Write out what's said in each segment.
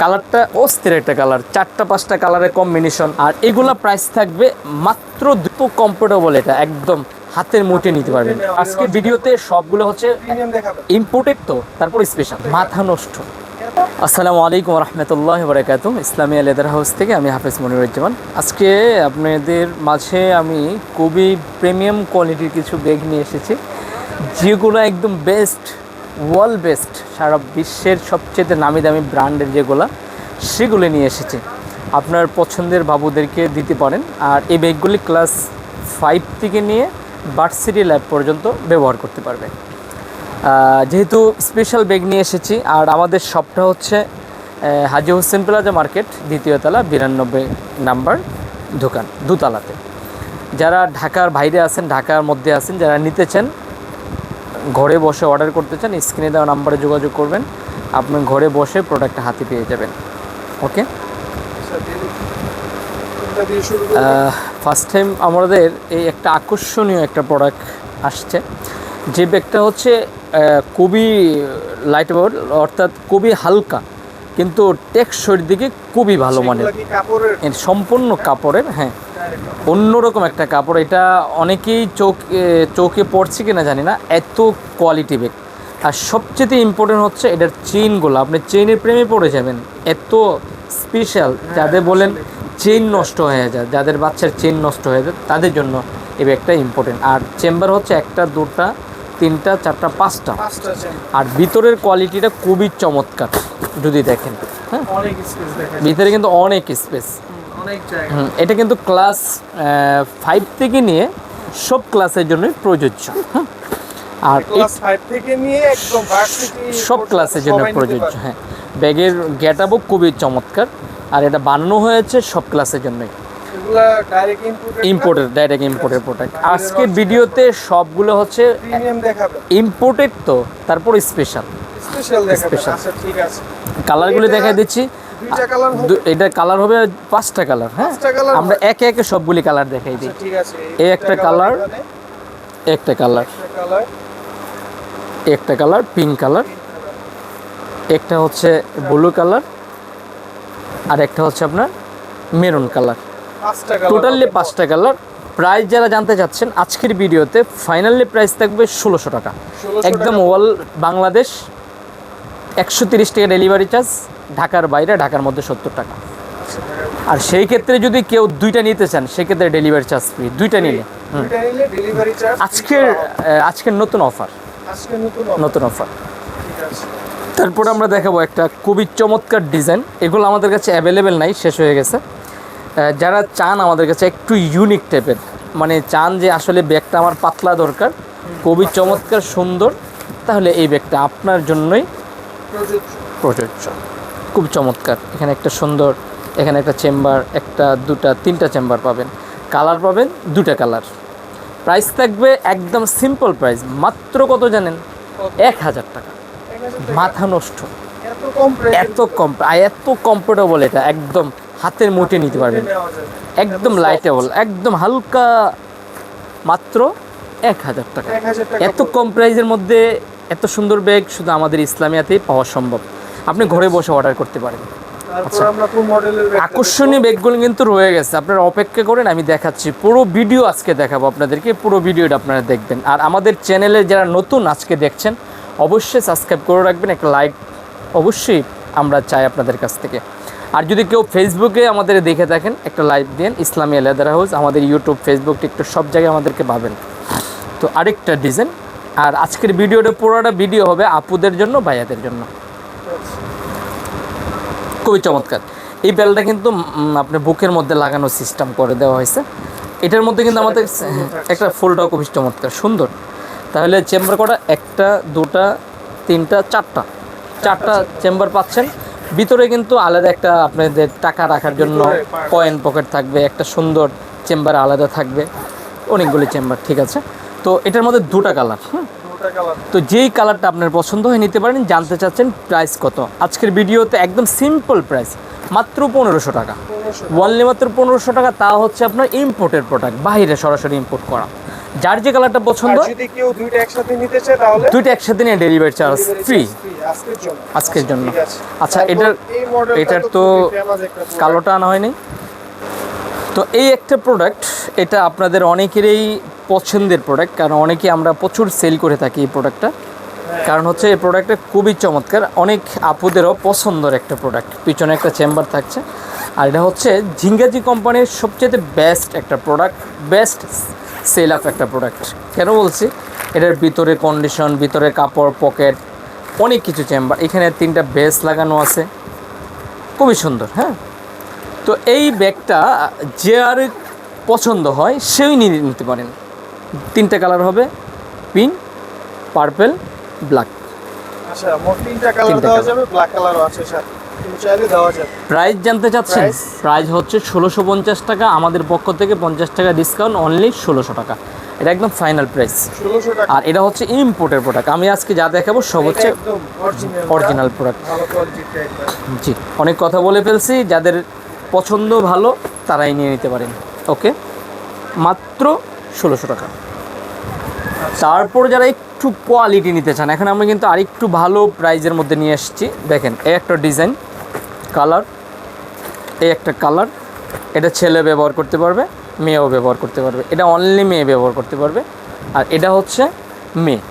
কালারটা অস্থির একটা কালার, চারটা পাঁচটা কালারের কম্বিনেশন আর এগুলা প্রাইস থাকবে মাত্র দুটো কমফোর্টেবল এটা, একদম হাতের মুঠে নিতে পারবেন। আজকে ভিডিওতে সবগুলো হচ্ছে ইম্পোর্টেড তো, তারপর স্পেশাল মাথা নষ্ট। আসসালামু আলাইকুম রহমতুল্লাহ বরাকাত ইসলামী লেদার হাউস থেকে আমি হাফেজ মনিরুজ্জামান। আজকে আপনাদের মাঝে আমি খুবই প্রিমিয়াম কোয়ালিটির কিছু ব্যাগ নিয়ে এসেছি, যেগুলো একদম বেস্ট ওয়ার্ল্ড বেস্ট, সারা বিশ্বের সবচেয়ে নামি দামি ব্র্যান্ডের যেগুলো, সেগুলো নিয়ে এসেছি। আপনার পছন্দের বাবুদেরকে দিতে পারেন। আর এই ব্যাগগুলি ক্লাস ফাইভ থেকে নিয়ে ভার্সিটি ল্যাব পর্যন্ত ব্যবহার করতে পারবে। যেহেতু স্পেশাল ব্যাগ নিয়ে এসেছি, আর আমাদের শপটা হচ্ছে হাজি হোসেন প্লাজা মার্কেট, দ্বিতীয় তলা, বিরানব্বই নাম্বার দোকান, দুতলাতে। যারা ঢাকার বাইরে আছেন, ঢাকার মধ্যে আছেন, যারা নিতে চান ঘরে বসে অর্ডার করতে চান স্ক্রিনে দেওয়া নাম্বারে যোগাযোগ করবেন। আপনি ঘরে বসে প্রোডাক্টটা হাতে পেয়ে যাবেন। ওকে? ফার্স্ট টাইম আমাদের এই একটা আকর্ষণীয় একটা প্রোডাক্ট আসছে। যে ব্যাগটা হচ্ছে কবি খুবই লাইট অর্থাৎ খুবই হালকা। কিন্তু টেকসইর দিকে খুবই ভালো মানের। সম্পূর্ণ কাপড়ের হ্যাঁ? অন্যরকম একটা কাপড় এটা অনেকেই চোখ চোখে পড়ছে কিনা জানি না এত কোয়ালিটি ব্যাগ আর সবচেয়ে ইম্পর্টেন্ট হচ্ছে এটার চেইনগুলো। আপনি চেইনের প্রেমে পড়ে যাবেন এত স্পেশাল যাদের বলেন চেইন নষ্ট হয়ে যায় যাদের বাচ্চার চেইন নষ্ট হয়ে যায় তাদের জন্য এই ব্যাগটা ইম্পর্টেন্ট আর চেম্বার হচ্ছে একটা দুটা তিনটা চারটা পাঁচটা। আর ভিতরের কোয়ালিটিটা খুবই চমৎকার যদি দেখেন হ্যাঁ? ভিতরে কিন্তু অনেক স্পেস এটা কিন্তু ক্লাস ফাইভ থেকে নিয়ে সব ক্লাসের জন্যই প্রযোজ্য হ্যাঁ? আর এই ক্লাস 5 থেকে নিয়ে একদম সব ক্লাসের জন্য প্রযোজ্য হ্যাঁ। ব্যাগের গেট আপও খুবই চমৎকার। আর এটা বানানো হয়েছে সব ক্লাসের জন্যই। ডাইরেক্ট ইম্পোর্টেড ইম্পোর্টেড ডাইরেক্ট ইম্পোর্টের প্রোডাক্ট আজকের ভিডিওতে সবগুলো হচ্ছে ইম্পোর্টেড তো তারপর স্পেশাল স্পেশাল কালারগুলো দেখা দিচ্ছি। এটা কালার হবে পাঁচটা কালার হ্যাঁ? আমরা একে একে সবগুলি কালার দেখাই দিই। আচ্ছা এই একটা কালার একটা কালার একটা কালার পিঙ্ক কালার একটা হচ্ছে ব্লু কালার আর একটা হচ্ছে আপনার মেরুন কালার টোটালি পাঁচটা কালার প্রাইস যারা জানতে চাচ্ছেন আজকের ভিডিওতে ফাইনালি প্রাইস থাকবে ষোলোশো টাকা। একদম ওয়াল বাংলাদেশ একশো তিরিশ টাকা ডেলিভারি চার্জ ঢাকার বাইরে ঢাকার মধ্যে সত্তর টাকা। আর সেই ক্ষেত্রে যদি কেউ দুইটা নিতে চান সেক্ষেত্রে ডেলিভারি চার্জ ফ্রি দুইটা নিলে। আজকের আজকের নতুন অফার নতুন অফার তারপর আমরা দেখাবো একটা খুবই চমৎকার ডিজাইন এগুলো আমাদের কাছে অ্যাভেলেবেল নাই শেষ হয়ে গেছে। যারা চান আমাদের কাছে একটু ইউনিক টাইপের মানে চান যে আসলে ব্যাগটা আমার পাতলা দরকার খুবই চমৎকার সুন্দর তাহলে এই ব্যাগটা আপনার জন্যই প্রযোজ্য খুব চমৎকার এখানে একটা সুন্দর এখানে একটা চেম্বার একটা দুটা তিনটা চেম্বার পাবেন। কালার পাবেন দুটা কালার প্রাইস থাকবে একদম সিম্পল প্রাইস মাত্র কত জানেন? এক হাজার টাকা। মাথা নষ্ট। এত কম এত কমফোর্টেবল এটা একদম। হাতের মুঠে নিতে পারবেন। একদম লাইটেবল একদম হালকা মাত্র এক হাজার টাকা। 1000 এত কম প্রাইসের মধ্যে এত সুন্দর ব্যাগ শুধু আমাদের ইসলামিয়াতেই পাওয়া সম্ভব। আপনি ঘরে বসে অর্ডার করতে পারেন। ব্যাগ আকর্ষণীয় ব্যাগগুলো কিন্তু রয়ে গেছে। আপনারা অপেক্ষা করেন আমি দেখাচ্ছি। পুরো ভিডিও আজকে দেখাবো আপনাদেরকে। পুরো ভিডিওটা আপনারা দেখবেন। আর আমাদের চ্যানেলে যারা নতুন আজকে দেখছেন অবশ্যই সাবস্ক্রাইব করে রাখবেন। একটা লাইক অবশ্যই আমরা চাই আপনাদের কাছ থেকে। আর যদি কেউ ফেসবুকে আমাদের দেখে থাকেন, একটা লাইভ দেন, ইসলামী লেদার হাউস, আমাদের ইউটিউব ফেসবুক টিকটক সব জায়গায় আমাদেরকে পাবেন। তো আরেকটা ডিজাইন আর আজকের ভিডিওটা পুরোটা ভিডিও হবে আপুদের জন্য, ভাইয়াদের জন্য। খুবই চমৎকার। এই বেলটা কিন্তু আপনার বুকের মধ্যে লাগানোর সিস্টেম করে দেওয়া হয়েছে। এটার মধ্যে কিন্তু আমাদের একটা ফুলটাও খুবই চমৎকার, সুন্দর। তাহলে চেম্বার কটা? একটা, দুটা, তিনটা, চারটা। চারটা চেম্বার পাচ্ছেন। ভিতরে কিন্তু আলাদা একটা আপনাদের টাকা রাখার জন্য কয়েন পকেট থাকবে একটা সুন্দর চেম্বার আলাদা থাকবে অনেকগুলি চেম্বার ঠিক আছে? তো এটার মধ্যে দুটা কালার হুম? তো যেই কালারটা আপনার পছন্দ হয় নিতে পারেন জানতে চাচ্ছেন প্রাইস কত। আজকের ভিডিওতে একদম সিম্পল প্রাইস মাত্র পনেরোশো টাকা। ওয়ানলি মাত্র পনেরোশো টাকা তা হচ্ছে আপনার ইম্পোর্টের প্রোডাক্ট বাইরে সরাসরি ইম্পোর্ট করা। যার যে কালারটা পছন্দ যদি কেউ দুইটা একসাথে নিতে চায় তাহলে দুইটা একসাথে নিয়ে ডেলিভারি চার্জ ফ্রি আজকের জন্য। আচ্ছা, এটার- এটার তো। কালোটা আনা হয়নি। তো এই একটা প্রোডাক্ট এটা আপনাদের অনেকেরই পছন্দের প্রোডাক্ট কারণ অনেকে আমরা প্রচুর সেল করে থাকি এই প্রোডাক্টটা কারণ হচ্ছে এই প্রোডাক্টটা খুবই চমৎকার। অনেক আপুদেরও পছন্দের একটা প্রোডাক্ট পিছনে একটা চেম্বার থাকছে। আর এটা হচ্ছে ঝিঙ্গাজি কোম্পানির সবচেয়ে বেস্ট একটা প্রোডাক্ট বেস্ট সেল আপ একটা প্রোডাক্ট কেন বলছি? এটার ভিতরে কন্ডিশন ভিতরে কাপড় পকেট অনেক কিছু চেম্বার এখানে তিনটা বেস লাগানো আছে। খুবই সুন্দর হ্যাঁ? তো এই ব্যাগটা যে আর পছন্দ হয় সেই নিয়ে নিতে পারেন। তিনটে কালার হবে পিঙ্ক পার্পেল ব্ল্যাক আচ্ছা মোট তিনটা কালার দেওয়া যাবে ব্ল্যাক কালারও আছে সাথে প্রাইস জানতে চাচ্ছেন? প্রাইস? হচ্ছে ষোলোশো পঞ্চাশ টাকা আমাদের পক্ষ থেকে পঞ্চাশ টাকা ডিসকাউন্ট অনলি ষোলোশো টাকা। এটা একদম ফাইনাল প্রাইস আর এটা হচ্ছে ইম্পোর্টের প্রোডাক্ট আমি আজকে যা দেখাবো সব হচ্ছে অরিজিনাল প্রোডাক্ট জি অনেক কথা বলে ফেলছি। যাদের পছন্দ ভালো তারাই নিয়ে নিতে পারেন। ওকে? মাত্র ষোলোশো টাকা। তারপর যারা একটু কোয়ালিটি নিতে চান এখন আমরা কিন্তু আরেকটু ভালো প্রাইজের মধ্যে নিয়ে এসেছি। দেখেন এই একটা ডিজাইন কালার। এই একটা কালার। এটা ছেলে ব্যবহার করতে পারবে, মেয়েও ব্যবহার করতে পারবে। এটা অনলি মেয়ে ব্যবহার করতে পারবে। আর এটা হচ্ছে মেয়ে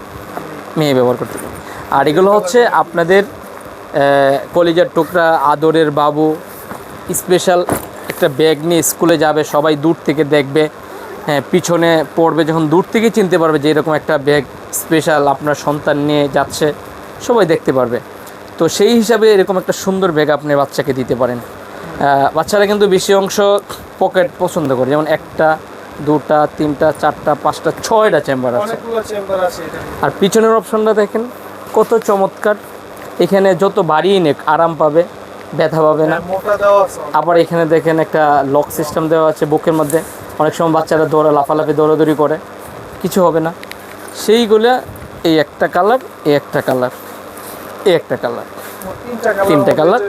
মেয়ে ব্যবহার করতে পারবে। আর এগুলো হচ্ছে আপনাদের কলিজার টুকরা, আদরের বাবু। স্পেশাল একটা ব্যাগ নিয়ে স্কুলে যাবে, সবাই দূর থেকে দেখবে। হ্যাঁ পিছনে পড়বে, যখন দূর থেকে চিনতে পারবে যে এরকম একটা ব্যাগ স্পেশাল আপনার সন্তান নিয়ে যাচ্ছে, সবাই দেখতে পারবে। তো সেই হিসাবে এরকম একটা সুন্দর ব্যাগ আপনি বাচ্চাকে দিতে পারেন। বাচ্চারা কিন্তু বেশি অংশ পকেট পছন্দ করে। যেমন একটা দুটা তিনটা চারটা পাঁচটা ছয়টা চেম্বার আছে। আর পিছনের অপশনটা দেখেন কত চমৎকার। এখানে যত বাড়িয়ে নেক আরাম পাবে ব্যথা পাবে না। হ্যাঁ, আবার এখানে দেখেন একটা লক সিস্টেম দেওয়া আছে বুকের মধ্যে। অনেক সময় বাচ্চারা দৌড়া লাফালাফি দৌড়াদৌড়ি করে। কিছু হবে না। সেইগুলো এই একটা কালার এই একটা কালার একটা কালার। তিনটা কালার।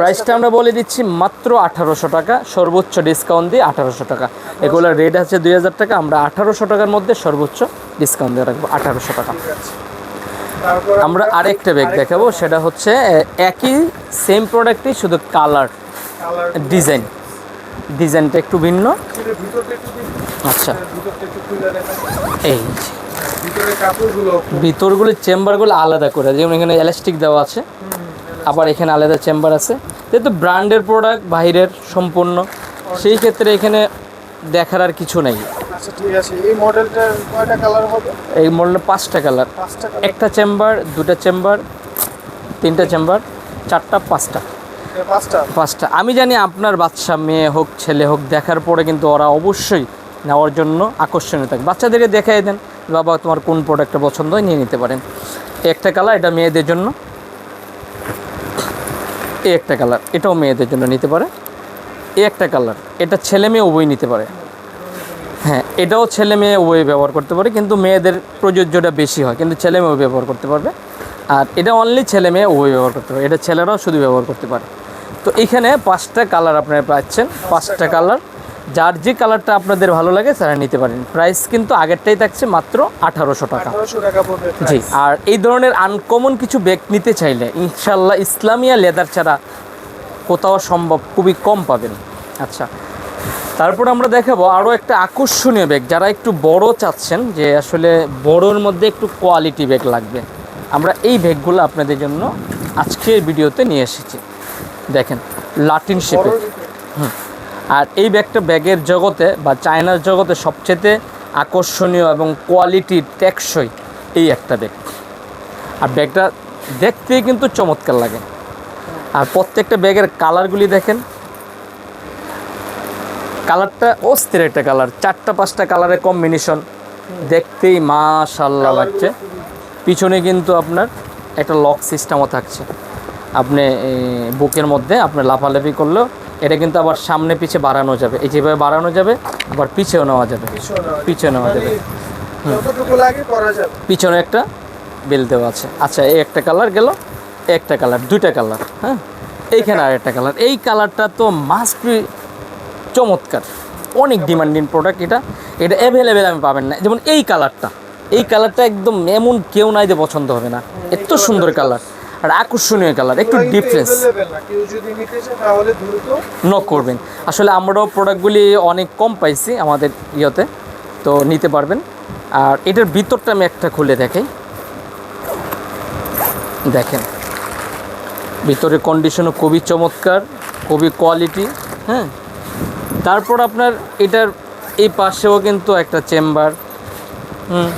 প্রাইসটা আমরা বলে দিচ্ছি মাত্র আঠারোশো টাকা, সর্বোচ্চ ডিসকাউন্ট দিয়ে আঠারোশো টাকা। এগুলোর রেট আছে দুই হাজার টাকা, আমরা আঠারোশো টাকার মধ্যে সর্বোচ্চ ডিসকাউন্ট দিয়ে রাখব, আঠারোশো টাকা। আমরা আরেকটা ব্যাগ দেখাবো, সেটা হচ্ছে একই সেম প্রোডাক্টই শুধু কালার ডিজাইন ডিজাইনটা একটু ভিন্ন। আচ্ছা। এই যে। ভিতরে কাপড়গুলো খুব ভিতরগুলো চেম্বারগুলো আলাদা করে যেমন এখানে এলাস্টিক দেওয়া আছে। আবার এখানে আলাদা চেম্বার আছে। যেহেতু ব্র্যান্ডের প্রোডাক্ট বাইরের সম্পূর্ণ সেই ক্ষেত্রে এখানে দেখার আর কিছু নেই। আচ্ছা ঠিক আছে। এই মডেলটার কয়টা কালার হবে? এই মডেলে পাঁচটা কালার পাঁচটা কালার একটা চেম্বার দুটা চেম্বার তিনটা চেম্বার চারটা পাঁচটা। পাঁচটা? পাঁচটা। আমি জানি আপনার বাচ্চা মেয়ে হোক ছেলে হোক দেখার পরে কিন্তু ওরা অবশ্যই নেওয়ার জন্য আকর্ষণীয় থাকে। বাচ্চাদেরকে দেখাই দেন। বাবা তোমার কোন প্রোডাক্টটা পছন্দ হয় নিয়ে নিতে পারেন। একটা কালার এটা মেয়েদের জন্য। এই একটা কালার এটাও মেয়েদের জন্য নিতে পারে। এই একটা কালার এটা ছেলে মেয়ে উভয় নিতে পারে। হ্যাঁ এটাও ছেলে মেয়ে উভয় ব্যবহার করতে পারে, কিন্তু মেয়েদের প্রযোজ্যটা বেশি হয়, কিন্তু ছেলে মেয়েও ব্যবহার করতে পারবে। আর এটা অনলি ছেলে মেয়ে উভয় ব্যবহার করতে পারে এটা ছেলেরাও শুধু ব্যবহার করতে পারে। তো এখানে পাঁচটা কালার আপনারা পাচ্ছেন, পাঁচটা কালার যার যে কালারটা আপনাদের ভালো লাগে তারা নিতে পারেন। প্রাইস কিন্তু আগেরটাই থাকছে মাত্র আঠারোশো টাকা। জি আর এই ধরনের আনকমন কিছু ব্যাগ নিতে চাইলে ইনশাল্লাহ ইসলামিয়া লেদার ছাড়া কোথাও সম্ভব খুবই কম পাবেন। আচ্ছা তারপর আমরা দেখাবো আরও একটা আকর্ষণীয় ব্যাগ যারা একটু বড় চাচ্ছেন যে আসলে বড়োর মধ্যে একটু কোয়ালিটি ব্যাগ লাগবে। আমরা এই ব্যাগগুলো আপনাদের জন্য আজকের ভিডিওতে নিয়ে এসেছি। দেখেন লাটিন শেপে ভিতরে। আর এই ব্যাগটা ব্যাগের জগতে বা চায়নার জগতে সবচেয়ে আকর্ষণীয় এবং কোয়ালিটি টেকসই এই একটা ব্যাগ। আর ব্যাগটা দেখতেই কিন্তু চমৎকার লাগে। আর প্রত্যেকটা ব্যাগের কালারগুলি দেখেন। কালারটা অস্থির একটা কালার, চারটা পাঁচটা কালারের কম্বিনেশন দেখতেই মাশাল্লাহ লাগছে। পিছনে কিন্তু আপনার একটা লক সিস্টেমও থাকছে। আপনি বুকের মধ্যে আপনি লাফালাফি করলেও এটা কিন্তু আবার সামনে পিছে বাড়ানো যাবে। এই যেভাবে বাড়ানো যাবে আবার পিছেও নেওয়া যাবে। পিছনে নেওয়া যাবে। মানে যাবে। পিছনে একটা বেল দেওয়া আছে। আচ্ছা এই একটা কালার গেল একটা কালার দুইটা কালার হ্যাঁ? এইখানে আর একটা কালার। এই কালারটা তো মাস্ট বি চমৎকার। অনেক ডিমান্ডিং প্রোডাক্ট এটা। এটা অ্যাভেলেবেল আমি পাবেন না। যেমন এই কালারটা। এই কালারটা একদম এমন কেউ নাই যে পছন্দ হবে না। এত সুন্দর কালার। আর আকর্ষণীয় কালার একটু ডিফারেন্স না। নক করবেন। আসলে আমরাও প্রোডাক্টগুলি অনেক কম পাইছি আমাদের ইয়েতে তো নিতে পারবেন। আর এটার ভিতরটা আমি একটা খুলে দেখাই। দেখেন ভিতরের কন্ডিশনও খুবই চমৎকার খুবই কোয়ালিটি হ্যাঁ। তারপর আপনার এটার এই পাশেও কিন্তু একটা চেম্বার হুম।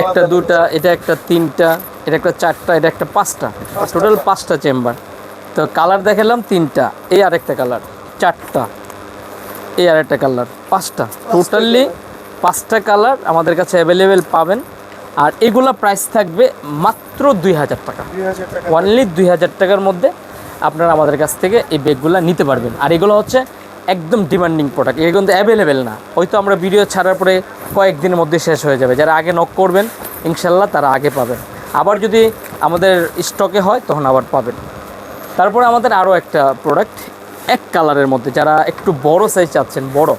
একটা দুটা। এটা একটা তিনটা। এটা একটা চারটা এটা একটা পাঁচটা। টোটাল পাঁচটা চেম্বার তো কালার দেখালাম তিনটা। এই আরেকটা কালার চারটা। এই আরেকটা কালার পাঁচটা। টোটালি পাঁচটা কালার আমাদের কাছে অ্যাভেলেবেল পাবেন। আর এগুলা প্রাইস থাকবে মাত্র দুই হাজার টাকা। অনলি দুই হাজার টাকার মধ্যে আপনারা আমাদের কাছ থেকে এই ব্যাগগুলো নিতে পারবেন। আর এগুলো হচ্ছে একদম ডিমান্ডিং প্রোডাক্ট এগুলো কিন্তু অ্যাভেলেবেল না। হয়তো আমরা ভিডিও ছাড়ার পরে কয়েকদিনের মধ্যে শেষ হয়ে যাবে। যারা আগে নক করবেন ইনশাল্লাহ তারা আগে পাবেন। আবার যদি আমাদের স্টকে হয়, তখন আবার পাবেন। তারপরে আমাদের আরও একটা প্রোডাক্ট এক কালারের মধ্যে, যারা একটু বড় সাইজ চাচ্ছেন, বড়।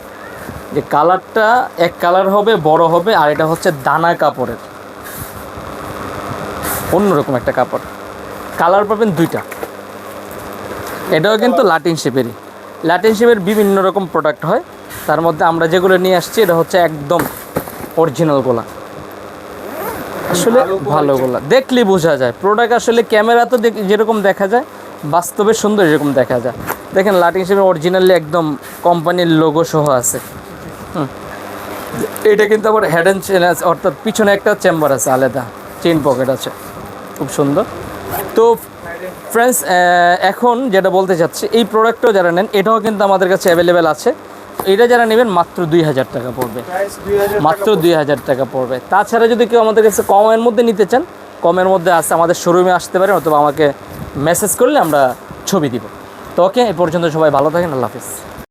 যে কালারটা এক কালার হবে, বড় হবে, আর এটা হচ্ছে দানা কাপড়ের। অন্যরকম একটা কাপড়। কালার পাবেন দুইটা। এটাও কিন্তু লাটিন শেপেরই লাটিন শেপের বিভিন্ন রকম প্রোডাক্ট হয়। তার মধ্যে আমরা যেগুলো নিয়ে আসছি, এটা হচ্ছে একদম অরিজিনাল গোলা। আসলে ভালো quality। ভালো গোলা দেখলে বোঝা যায়। প্রোডাক্ট আসলে ক্যামেরা তো যেরকম দেখা যায় বাস্তবে সুন্দর এরকম দেখা যায়। দেখেন লাটিন হিসেবে অরিজিনালি একদম কোম্পানির লোগো সহ আছে। হুম। এটা কিন্তু আবার হেড অ্যান্ড চেন আছে অর্থাৎ পিছনে একটা চেম্বার আছে আলাদা। চেইন পকেট আছে। খুব সুন্দর। তো ফ্রেন্ডস এখন যেটা বলতে চাচ্ছি এই প্রোডাক্টটাও যারা নেন এটাও কিন্তু আমাদের কাছে অ্যাভেলেবেল আছে। এটা যারা নেবেন মাত্র দুই হাজার টাকা পড়বে। মাত্র দুই হাজার টাকা পড়বে। তাছাড়া যদি কেউ আমাদের কাছে কমের মধ্যে নিতে চান, কমের মধ্যে আসতে আমাদের শোরুমে আসতে পারেন অথবা আমাকে মেসেজ করলে আমরা ছবি দিব। তো ওকে, এ পর্যন্ত সবাই ভালো থাকেন, আল্লাহ হাফিজ।